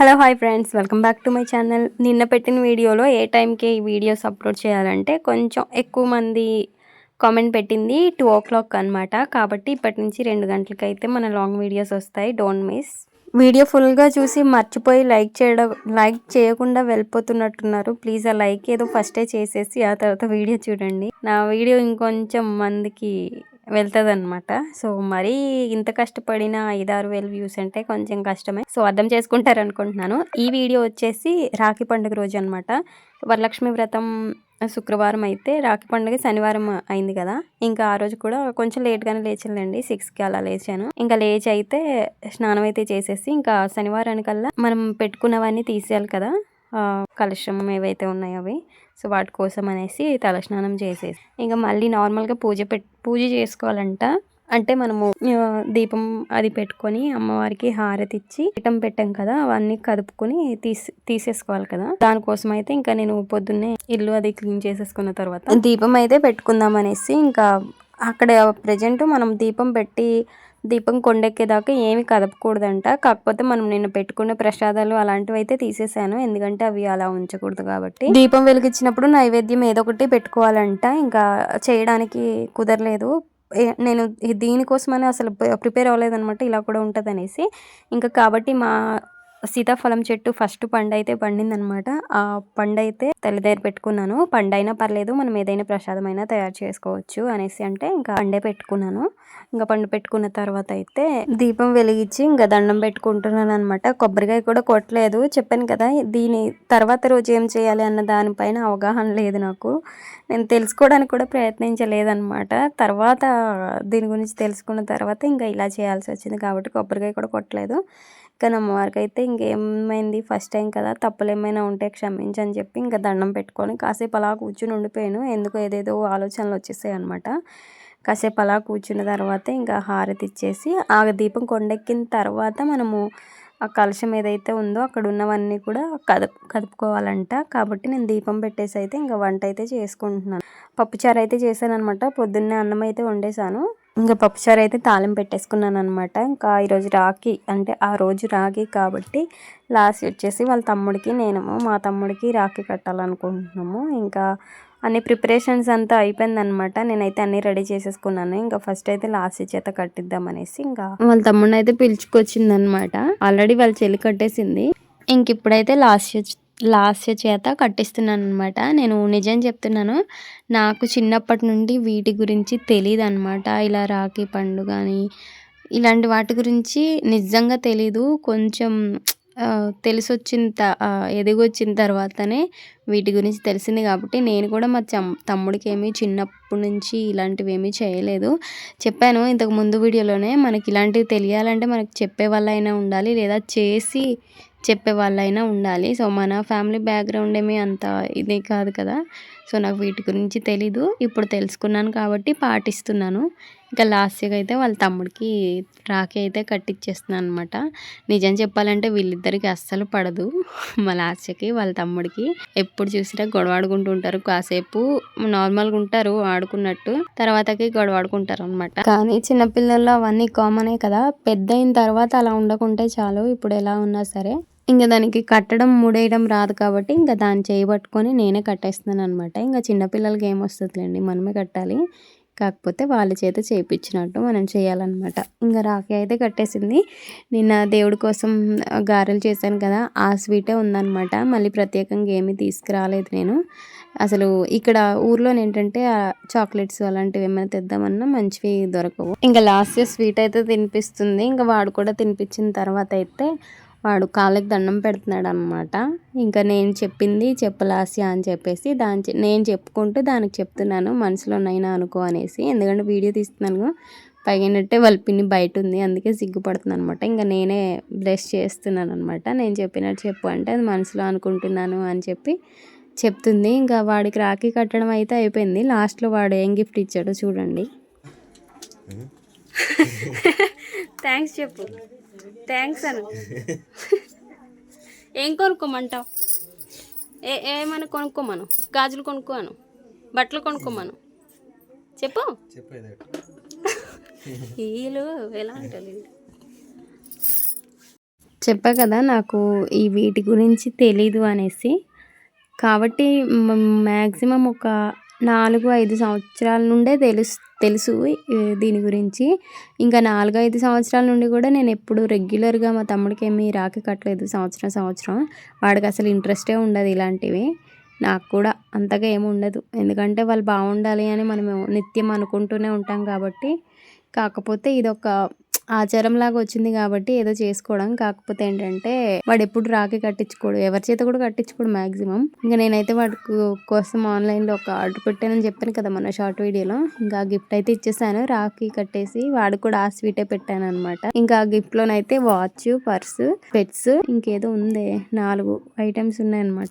Hello hi friends welcome back to my channel నిన్న పెట్టిన వీడియోలో ఏ టైంకి ఈ వీడియోస్ అప్లోడ్ చేయాలంటే కొంచెం ఎక్కువ మంది కామెంట్ పెట్టింది టూ ఓ క్లాక్ అనమాట కాబట్టి ఇప్పటి నుంచి రెండు గంటలకైతే మన లాంగ్ వీడియోస్ వస్తాయి. డోంట్ మిస్ వీడియో ఫుల్గా చూసి మర్చిపోయి లైక్ చేయడం లైక్ చేయకుండా వెళ్ళిపోతున్నట్టున్నారు. ప్లీజ్ ఆ లైక్ ఏదో ఫస్టే చేసేసి ఆ తర్వాత వీడియో చూడండి. నా వీడియో ఇంకొంచెం మందికి వెళ్తుంది అనమాట సో మరీ ఇంత కష్టపడిన ఐదారు వేలు వ్యూస్ అంటే కొంచెం కష్టమే. సో అర్థం చేసుకుంటారు అనుకుంటున్నాను ఈ వీడియో వచ్చేసి రాఖీ పండుగ రోజు అనమాట వరలక్ష్మి వ్రతం శుక్రవారం అయితే రాఖీ పండుగ శనివారం అయింది కదా. ఇంకా ఆ రోజు కూడా కొంచెం లేట్గానే లేచానండి సిక్స్కి అలా లేచాను. ఇంకా లేచి అయితే స్నానం అయితే చేసేసి ఇంకా శనివారానికల్లా మనం పెట్టుకున్నవన్నీ తీసేయాలి కదా. ఆ, కలుషం ఏవైతే ఉన్నాయో అవి. సో వాటి కోసం అనేసి తలస్నానం చేసేసి. ఇంకా మళ్ళీ నార్మల్గా పూజ పెట్ పూజ చేసుకోవాలంట. అంటే మనము దీపం అది పెట్టుకొని అమ్మవారికి హారతి ఇచ్చి పీఠం పెట్టాం కదా అవన్నీ కదుపుకొని తీసి తీసేసుకోవాలి కదా. దానికోసం అయితే ఇంకా నేను పొద్దున్నే ఇల్లు అది క్లీన్ చేసేసుకున్న తర్వాత దీపం అయితే పెట్టుకుందాం అనేసి ఇంకా అక్కడ ప్రజెంట్ మనం దీపం పెట్టి దీపం కొండెక్కేదాకా ఏమి కదపకూడదంట. కాకపోతే మనం నిన్న పెట్టుకున్న ప్రసాదాలు అలాంటివి అయితే తీసేసాను. ఎందుకంటే అవి అలా ఉంచకూడదు కాబట్టి. దీపం వెలిగించినప్పుడు నైవేద్యం ఏదో ఒకటి పెట్టుకోవాలంట. ఇంకా చేయడానికి కుదరలేదు. నేను దీనికోసమని అసలు ప్రిపేర్ అవ్వలేదనమాట ఇలా కూడా ఉంటుంది అనేసి ఇంకా కాబట్టి మా సీతాఫలం చెట్టు ఫస్ట్ పండు అయితే పండిందనమాట ఆ పండు అయితే తల్లి దగ్గర పెట్టుకున్నాను. పండు అయినా పర్లేదు మనం ఏదైనా ప్రసాదం అయినా తయారు చేసుకోవచ్చు అనేసి అంటే ఇంకా పండే పెట్టుకున్నాను. ఇంకా పండు పెట్టుకున్న తర్వాత అయితే దీపం వెలిగించి ఇంకా దండం పెట్టుకుంటున్నాను అనమాట కొబ్బరికాయ కూడా కొట్టలేదు. చెప్పాను కదా దీని తర్వాత రోజు ఏం చేయాలి అన్న దానిపైన అవగాహన లేదు నాకు. నేను తెలుసుకోవడానికి కూడా ప్రయత్నించలేదన్నమాట. తర్వాత దీని గురించి తెలుసుకున్న తర్వాత ఇంకా ఇలా చేయాల్సి వచ్చింది కాబట్టి కొబ్బరికాయ కూడా కొట్టలేదు. కానీ అమ్మవారికి అయితే ఇంకేమైంది? ఫస్ట్ టైం కదా తప్పులు ఏమైనా ఉంటే క్షమించని చెప్పి ఇంకా దండం పెట్టుకొని కాసేపు అలా కూర్చుని ఉండిపోయాను. ఎందుకు ఏదేదో ఆలోచనలు వచ్చేసాయి అనమాట కాసేపు అలా కూర్చున్న తర్వాత ఇంకా హారతి ఇచ్చేసి ఆ దీపం కొండెక్కిన తర్వాత మనము ఆ కలశం ఏదైతే ఉందో అక్కడ ఉన్నవన్నీ కూడా కదుపు కదుపుకోవాలంట. కాబట్టి నేను దీపం పెట్టేసి అయితే ఇంకా వంట అయితే చేసుకుంటున్నాను. పప్పుచారు అయితే చేశాను అనమాట పొద్దున్నే అన్నం అయితే వండేసాను ఇంకా పప్పుచారు అయితే తాళం పెట్టేసుకున్నాను అనమాట ఇంకా ఈరోజు రాఖీ అంటే ఆ రోజు రాఖీ కాబట్టి లాస్ట్ వచ్చేసి వాళ్ళ తమ్ముడికి నేనేమో మా తమ్ముడికి రాఖీ కట్టాలనుకుంటున్నాము. ఇంకా అన్ని ప్రిపరేషన్స్ అంతా అయిపోయిందనమాట నేనైతే అన్ని రెడీ చేసేసుకున్నాను. ఇంకా ఫస్ట్ అయితే లాస్ట్ చేత కట్టిద్దాం అనేసి ఇంకా వాళ్ళ తమ్ముడిని అయితే పిలుచుకొచ్చిందనమాట ఆల్రెడీ వాళ్ళ చెల్లి కట్టేసింది. ఇంక ఇప్పుడైతే లాస్ట్ లాస్ట్ చేత కట్టిస్తున్నాను అనమాట నేను నిజం చెప్తున్నాను నాకు చిన్నప్పటి నుండి వీటి గురించి తెలియదు అనమాట ఇలా రాఖీ పండుగ అని. ఇలాంటి వాటి గురించి నిజంగా తెలీదు. కొంచెం ఆ, తెలిసొచ్చిన త ఎదిగొచ్చిన తర్వాతనే వీటి గురించి తెలిసింది కాబట్టి నేను కూడా మా చమ్ తమ్ముడికి ఏమీ చిన్నప్పటి నుంచి ఇలాంటివి ఏమీ చేయలేదు. చెప్పాను ఇంతకు ముందు వీడియోలోనే మనకి ఇలాంటివి తెలియాలంటే మనకు చెప్పే వాళ్ళైనా ఉండాలి లేదా చేసి చెప్పే వాళ్ళైనా ఉండాలి. సో మన ఫ్యామిలీ బ్యాక్గ్రౌండ్ ఏమీ అంత ఇది కాదు కదా. సో నాకు వీటి గురించి తెలీదు. ఇప్పుడు తెలుసుకున్నాను కాబట్టి పాటిస్తున్నాను. ఇంకా లాస్ట్గా అయితే వాళ్ళ తమ్ముడికి రాఖీ అయితే కట్టిచ్చేస్తున్నాను అనమాట నిజం చెప్పాలంటే వీళ్ళిద్దరికి అస్సలు పడదు. మా లాస్ట్కి వాళ్ళ తమ్ముడికి. ఎప్పుడు చూసినా గొడవాడుకుంటూ ఉంటారు. కాసేపు నార్మల్గా ఉంటారు ఆడుకున్నట్టు. తర్వాతకి గొడవాడుకుంటారు అనమాట కానీ చిన్నపిల్లల్లో అవన్నీ కామనే కదా. పెద్ద అయిన తర్వాత అలా ఉండకుంటే చాలు. ఇప్పుడు ఎలా ఉన్నా సరే. ఇంకా దానికి కట్టడం ముడేయడం రాదు కాబట్టి ఇంకా దాన్ని చేయబట్టుకొని నేనే కట్టేస్తున్నాను అనమాట ఇంకా చిన్నపిల్లలకి ఏమొస్తుందిలేండి మనమే కట్టాలి. కాకపోతే వాళ్ళ చేత చేయించినట్టు మనం చేయాలన్నమాట. ఇంకా రాఖీ అయితే కట్టేసింది. నిన్న దేవుడి కోసం గారెలు చేశాను కదా ఆ స్వీటే ఉందన్నమాట. మళ్ళీ ప్రత్యేకంగా ఏమీ తీసుకురాలేదు నేను. అసలు ఇక్కడ ఊర్లో ఏంటంటే చాక్లెట్స్ అలాంటివి ఏమైనా తెద్దామన్నా మంచివి దొరకవు. ఇంకా లాస్ట్ స్వీట్ అయితే తినిపిస్తుంది. ఇంకా వాడు కూడా తినిపించిన తర్వాత అయితే వాడు కాళ్ళకి దండం పెడుతున్నాడు అనమాట ఇంకా నేను చెప్పింది చెప్పలాస్య అని చెప్పేసి దాని చె- నేను చెప్పుకుంటూ దానికి చెప్తున్నాను మనసులోనైనా అనుకో అనేసి. ఎందుకంటే వీడియో తీస్తున్నాను పైనట్టే వాళ్ళ పిన్ని బయట ఉంది అందుకే సిగ్గుపడుతుంది అనమాట ఇంకా నేనే బ్లెస్ చేస్తున్నాను అనమాట నేను చెప్పినట్టు చెప్పు అంటే అది మనసులో అనుకుంటున్నాను అని చెప్పి చెప్తుంది. ఇంకా వాడికి రాఖీ కట్టడం అయితే అయిపోయింది. లాస్ట్లో వాడు ఏం గిఫ్ట్ ఇచ్చాడో చూడండి. థ్యాంక్స్ చెప్పు. థ్యాంక్స్ అను. ఏం కొనుక్కోమంటావు? ఏ ఏమైనా కొనుక్కోమను? గాజులు కొనుక్కోమను? బట్టలు కొనుక్కోమను? చెప్పు. వీళ్ళు ఎలా అంటారు చెప్పా కదా నాకు ఈ వీటి గురించి తెలీదు అనేసి. కాబట్టి మ్యాక్సిమం ఒక నాలుగు ఐదు సంవత్సరాల నుండే తెలుసు తెలుసు దీని గురించి. ఇంకా నాలుగైదు సంవత్సరాల నుండి కూడా నేను ఎప్పుడు రెగ్యులర్గా మా తమ్ముడికి ఏమీ రాఖీ కట్టలేదు సంవత్సరం సంవత్సరం. వాడికి అసలు ఇంట్రెస్టే ఉండదు ఇలాంటివి. నాకు కూడా అంతగా ఏమి ఉండదు. ఎందుకంటే వాళ్ళు బాగుండాలి అని మనం నిత్యం అనుకుంటూనే ఉంటాం కాబట్టి కాకపోతే ఇదొక ఆచారంలాగా వచ్చింది కాబట్టి ఏదో చేసుకోవడం. కాకపోతే ఏంటంటే వాడు ఎప్పుడు రాఖీ కట్టించుకోడు. ఎవరి చేత కూడా కట్టించుకోడు మాక్సిమం. ఇంకా నేనైతే వాడి కోసం ఆన్లైన్లో ఒక ఆర్డర్ పెట్టానని చెప్పాను కదా మన షార్ట్ వీడియోలో. ఇంకా గిఫ్ట్ అయితే ఇచ్చేసాను. రాఖీ కట్టేసి వాడు కూడా ఆ స్వీటే పెట్టాను అనమాట ఇంకా ఆ గిఫ్ట్ లోనైతే వాచ్ పర్స్ పెట్స్ ఇంకేదో ఉందే. నాలుగు ఐటమ్స్ ఉన్నాయన్నమాట.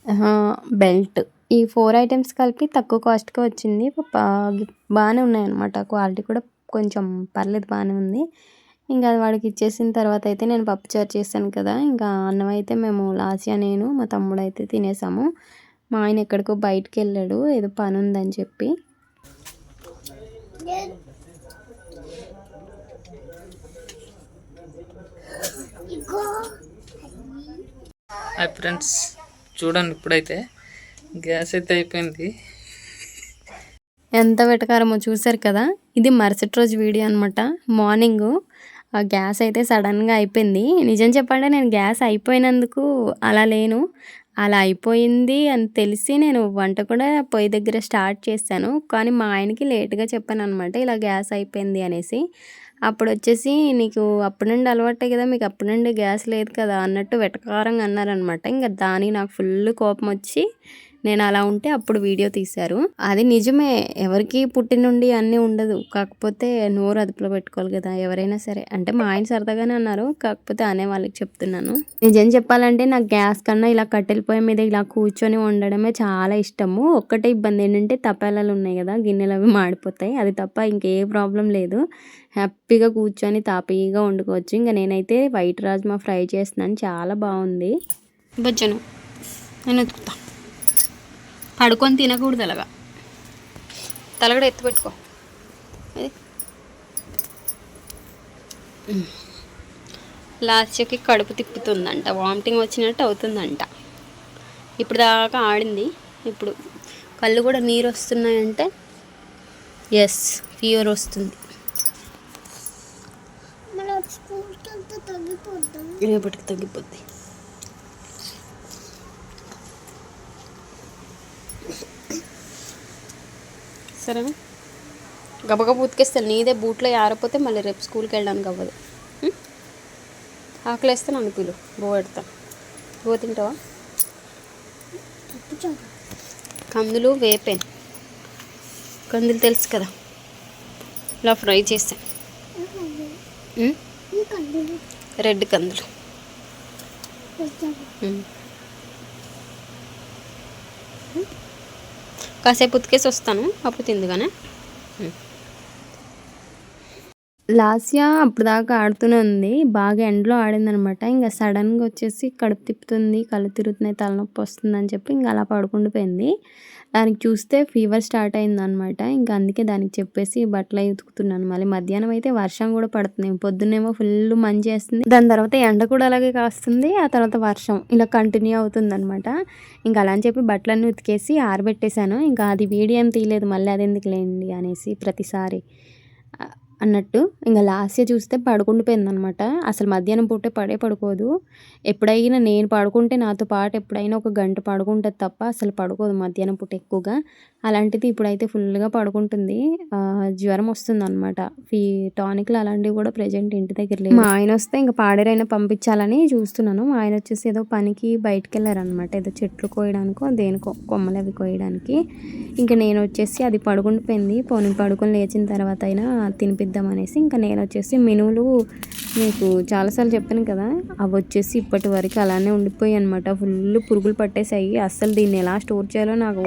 బెల్ట్. ఈ ఫోర్ ఐటమ్స్ కలిపి తక్కువ కాస్ట్గా వచ్చింది. బాగానే ఉన్నాయన్నమాట. క్వాలిటీ కూడా కొంచెం పర్లేదు బాగానే ఉంది. ఇంకా అది వాడికి ఇచ్చేసిన తర్వాత అయితే నేను పప్పుచారు చేశాను కదా ఇంకా అన్నం అయితే మేము లాస్యా నేను మా తమ్ముడు అయితే తినేసాము. మా ఆయన ఎక్కడికో బయటికి వెళ్ళాడు ఏదో పని ఉందని చెప్పి. హాయ్ ఫ్రెండ్స్ చూడండి ఇప్పుడైతే గ్యాస్ అయితే అయిపోయింది. ఎంత వెటకారమో చూసారు కదా? ఇది మరుసటి రోజు వీడియో అనమాట మార్నింగ్. ఆ గ్యాస్ అయితే సడన్గా అయిపోయింది. నిజం చెప్పండి నేను గ్యాస్ అయిపోయినందుకు అలా లేను. అలా అయిపోయింది అని తెలిసి నేను వంట కూడా పొయ్యి దగ్గర స్టార్ట్ చేశాను. కానీ మా ఆయనకి లేట్గా చెప్పాను అనమాట ఇలా గ్యాస్ అయిపోయింది అనేసి. అప్పుడు వచ్చేసి నీకు అప్పటి నుండి అలవాటే కదా మీకు అప్పటి నుండి గ్యాస్ లేదు కదా అన్నట్టు వెటకారంగా అన్నారనమాట ఇంకా దానికి నాకు ఫుల్ కోపం వచ్చి నేను అలా ఉంటే అప్పుడు వీడియో తీశారు. అది నిజమే. ఎవరికి పుట్టినుండి అన్నీ ఉండదు. కాకపోతే నోరు అదుపులో పెట్టుకోవాలి కదా. ఎవరైనా సరే. అంటే మా ఆయన సరదాగానే అన్నారు. కాకపోతే అనే వాళ్ళకి చెప్తున్నాను. నిజం చెప్పాలంటే నాకు గ్యాస్ కన్నా ఇలా కట్టెల పొయ్యి మీద ఇలా కూర్చొని వండడమే చాలా ఇష్టము. ఒక్కటే ఇబ్బంది ఏంటంటే తపాలాలు ఉన్నాయి కదా. గిన్నెలు అవి మాడిపోతాయి. అది తప్ప ఇంకే ప్రాబ్లం లేదు. హ్యాపీగా కూర్చొని తాపీగా వండుకోవచ్చు. ఇంకా నేనైతే వైట్ రాజ్మా ఫ్రై చేస్తున్నాను. చాలా బాగుంది. బొచ్చను నేను ఉతుకుతా. పడుకొని తినకూడదు అలాగా. తలగడ ఎత్తు పెట్టుకో. లాస్ట్కి కడుపు తిప్పుతుందంట వామిటింగ్ వచ్చినట్టు అవుతుందంట. ఇప్పుడు దాకా ఆడింది. ఇప్పుడు కళ్ళు కూడా నీరు వస్తున్నాయంటే ఎస్ ఫీవర్ వస్తుంది. రేపటికి తగ్గిపోద్ది. సరేనా? గబగబ ఉతికేస్తాను. నీదే బూట్లో ఆరిపోతే మళ్ళీ రేపు స్కూల్కి వెళ్ళడానికి అవ్వదు. ఆకలేస్తే నన్ను పిలు. బో పెడతాను బో తింటావా? కందులు వేపాను కందులు తెలుసు కదా. ఇలా ఫ్రై చేస్తాను రెడ్ కందులు. కాసేపు ఉతికేసి వస్తాను అప్పుడు తిందుగానే లాస్యా అప్పుడు దాకా ఆడుతూనే ఉంది. బాగా ఎండలో ఆడిందనమాట. ఇంకా సడన్గా వచ్చేసి కడుపు తిప్పుతుంది కళ్ళు తిరుగుతున్నాయి తలనొప్పి వస్తుంది అని చెప్పి ఇంకా అలా పడుకుండిపోయింది దానికి చూస్తే ఫీవర్ స్టార్ట్ అయిందనమాట. ఇంకా అందుకే దానికి చెప్పేసి బట్టలు ఉతుకుతున్నాను. మళ్ళీ మధ్యాహ్నం అయితే వర్షం కూడా పడుతుంది. పొద్దున్నేమో ఫుల్ మంచి వేస్తుంది. దాని తర్వాత ఎండ కూడా అలాగే కాస్తుంది. ఆ తర్వాత వర్షం ఇలా కంటిన్యూ అవుతుంది అనమాట ఇంకా అలా అని చెప్పి బట్టలన్నీ ఉతికేసి ఆరబెట్టేశాను. ఇంకా అది వీడియో ఏం తీయలేదు. మళ్ళీ అది ఎందుకు లేండి అనేసి ప్రతిసారి అన్నట్టు ఇంకా లాస్ట్గా చూస్తే పడుకుండిపోయిందనమాట అసలు మధ్యాహ్నం పూటే పడే పడుకోదు. ఎప్పుడైనా నేను పడుకుంటే నాతో పాటు ఎప్పుడైనా ఒక గంట పడుకుంటుంది తప్ప అసలు పడుకోదు మధ్యాహ్నం పూట ఎక్కువగా. అలాంటిది ఇప్పుడైతే ఫుల్గా పడుకుంటుంది. జ్వరం వస్తుంది అనమాట ఫీ టానిక్లు అలాంటివి కూడా ప్రజెంట్ ఇంటి దగ్గర లేదు మా ఆయన వస్తే ఇంకా పాడేరైనా పంపించాలని చూస్తున్నాను. మా ఆయన వచ్చేసి ఏదో పనికి బయటకు వెళ్ళారనమాట ఏదో చెట్లు కోయడానికో దేనికో కొమ్మలు అవి కోయడానికి. ఇంకా నేను వచ్చేసి అది పడుకుండిపోయింది. పోనీ పడుకొని లేచిన తర్వాత అయినా తినిపి అనేసి ఇంకా నేను వచ్చేసి మెనువులు మీకు చాలాసార్లు చెప్పాను కదా అవి వచ్చేసి ఇప్పటి వరకు అలానే ఉండిపోయాయి అనమాట ఫుల్ పురుగులు పట్టేసాయి అస్సలు దీన్ని ఎలా స్టోర్ చేయాలో నాకు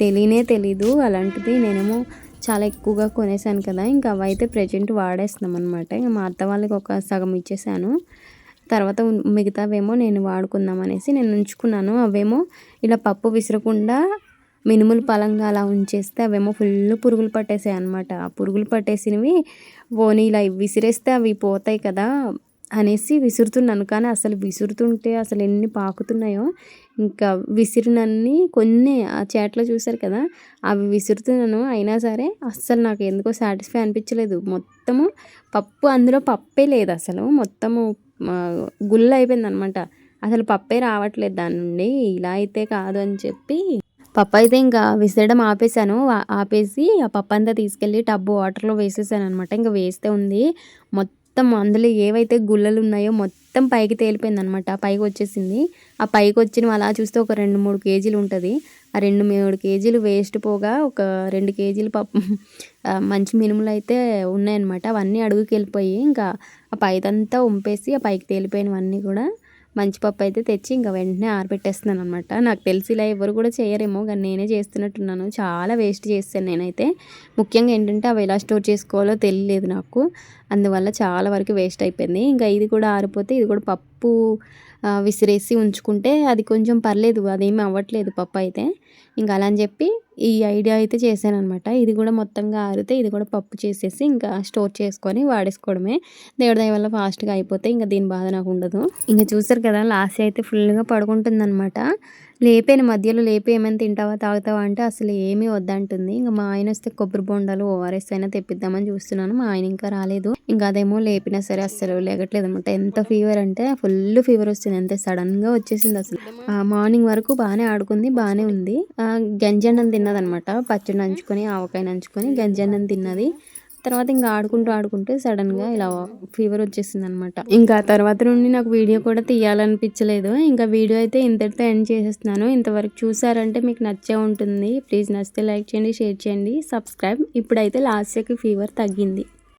తెలియనే తెలీదు. అలాంటిది నేనేమో చాలా ఎక్కువగా కొనేసాను కదా ఇంకా అవి అయితే ప్రజెంట్ వాడేస్తున్నాం అనమాట ఇంకా మా అత్త వాళ్ళకి ఒక సగం ఇచ్చేసాను తర్వాత మిగతావేమో నేను వాడుకుందాం అనేసి నేను ఉంచుకున్నాను. అవేమో ఇలా పప్పు విసరకుండా మినుములు పలంగా అలా ఉంచేస్తే అవేమో ఫుల్ పురుగులు పట్టేసాయి అనమాట ఆ పురుగులు పట్టేసినవి పోనీ ఇలా విసిరేస్తే అవి పోతాయి కదా అనేసి విసురుతున్నాను. కానీ అసలు విసురుతుంటే అసలు ఎన్ని పాకుతున్నాయో. ఇంకా విసిరినన్ని కొన్ని ఆ చేట్లో చూశారు కదా అవి విసురుతున్నాను. అయినా సరే అస్సలు నాకు ఎందుకో సాటిస్ఫై అనిపించలేదు. మొత్తము పప్పు అందులో పప్పే లేదు అసలు. మొత్తము గుళ్ళు అయిపోయింది అనమాట అసలు పప్పే రావట్లేదు. దాని నుండి ఇలా అయితే కాదు అని చెప్పి పప్పు అయితే ఇంకా విసరడం ఆపేసాను ఆపేసి ఆ పప్పు అంతా తీసుకెళ్ళి టబ్బు వాటర్లో వేసేసాను అనమాట ఇంకా వేస్తే ఉంది. మొత్తం అందులో ఏవైతే గుల్లలు ఉన్నాయో మొత్తం పైకి తేలిపోయింది అనమాట పైకి వచ్చేసింది. ఆ పైకి వచ్చినవి అలా చూస్తే ఒక రెండు మూడు కేజీలు ఉంటుంది. ఆ రెండు మూడు కేజీలు వేస్ట్ పోగా ఒక రెండు కేజీలు పప్పు మంచి మినుములు అయితే ఉన్నాయన్నమాట. అవన్నీ అడుగుకి వెళ్ళిపోయి ఇంకా ఆ పైదంతా ఉంపేసి ఆ పైకి తేలిపోయినవన్నీ కూడా మంచి పప్పు అయితే తెచ్చి ఇంకా వెంటనే ఆరబెట్టేస్తున్నాను అనమాట నాకు తెలిసి ఇలా ఎవరు కూడా చేయరేమో కానీ నేనే చేస్తున్నట్టున్నాను. చాలా వేస్ట్ చేస్తాను నేనైతే. ముఖ్యంగా ఏంటంటే అవి ఎలా స్టోర్ చేసుకోవాలో తెలియలేదు నాకు. అందువల్ల చాలా వరకు వేస్ట్ అయిపోయింది. ఇంకా ఇది కూడా ఆరిపోతే ఇది కూడా పప్పు విసిరేసి ఉంచుకుంటే అది కొంచెం పర్లేదు. అదేమీ అవ్వట్లేదు పప్పు అయితే. ఇంకా అలా అని చెప్పి ఈ ఐడియా అయితే చేశాను అనమాట ఇది కూడా మొత్తంగా ఆరితే ఇది కూడా పప్పు చేసేసి ఇంకా స్టోర్ చేసుకొని వాడేసుకోవడమే. దేవుడి దయ వల్ల ఫాస్ట్గా అయిపోతే ఇంకా దీని బాధ నాకు ఉండదు. ఇంకా చూసారు కదా లాస్ట్ అయితే ఫుల్గా పడుకుంటుంది అనమాట లేపేను మధ్యలో లేపి ఏమైనా తింటావా తాగుతావా అంటే అసలు ఏమీ వద్దంటుంది. ఇంకా మా ఆయన వస్తే కొబ్బరి బొండాలు ఓఆర్ఎస్ అయినా తెప్పిద్దామని చూస్తున్నాను. మా ఆయన ఇంకా రాలేదు. ఇంకా అదేమో లేపినా సరే అసలు లేగట్లేదు అనమాట ఎంత ఫీవర్ అంటే ఫుల్ ఫీవర్ వస్తుంది. అంతే సడన్గా వచ్చేసింది అసలు. మార్నింగ్ వరకు బాగానే ఆడుకుంది బాగానే ఉంది. గంజన్నం తిన్నదనమాట. పచ్చడి నంచుకొని ఆవకాయ నంచుకొని గంజన్నం తిన్నది. తర్వాత ఇంకా ఆడుకుంటూ ఆడుకుంటూ సడన్గా ఇలా ఫీవర్ వచ్చేసింది అనమాట ఇంకా తర్వాత నుండి నాకు వీడియో కూడా తీయాలనిపించలేదు. ఇంకా వీడియో అయితే ఇంతటితో ఎండ్ చేసేస్తున్నాను. ఇంతవరకు చూసారంటే మీకు నచ్చే ఉంటుంది. ప్లీజ్ నచ్చితే లైక్ చేయండి షేర్ చేయండి సబ్స్క్రైబ్. ఇప్పుడైతే లాస్ట్కి ఫీవర్ తగ్గింది.